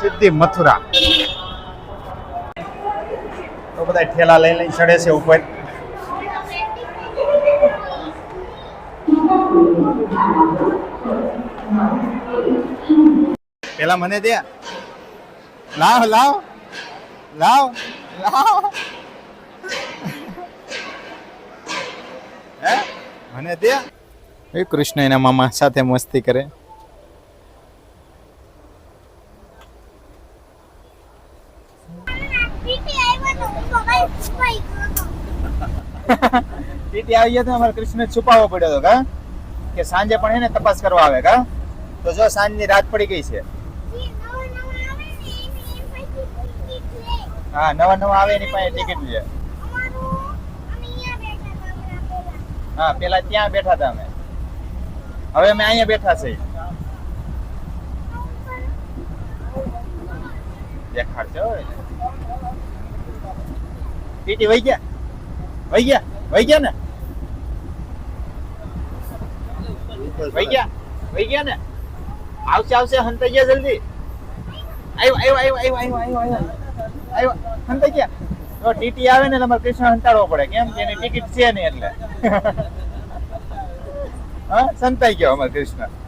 સિદ્ધિ મથુરા. તો બધા ઠેલા લઈ લઈ ચડે છે ઉપર. પેલા મને દે. લાવ લાવ. લાવ લાવ. હે? મને દે. એ કૃષ્ણ એના મામા સાથે મસ્તી કરે. ટીટી આવી ગયા અમારે કૃષ્ણ છુપાવવો પડ્યો હતો, કા? સાંજે પણ એને તપાસ કરવા આવે, કા? તો જો સાંજની રાત પડી ગઈ છે. હા, નવા નવા આવે એની પાસે ટિકિટ લે. હા, પેલા ત્યાં બેઠા હતા અમે. હવે અમે અહીંયા બેઠા છે દેખાડશે. ટીટી વહી ગયા. વહી ગયા. વહી ગયા ને? વહી ગયા. વહી ગયા ને? આવશે આવશે, હંતાઈ ગયા જલ્દી. આવ્યો આવ્યો આવ્યો આવ્યો આવ્યો આવ્યો આવ્યો હંતાઈ ગયા. તો ટીટી આવે ને તમારે કૃષ્ણ હંતાડવો પડે. કેમ કે એની ટિકિટ છે નહીં એટલે. હા, સંતાઈ ગયો અમારે કૃષ્ણ.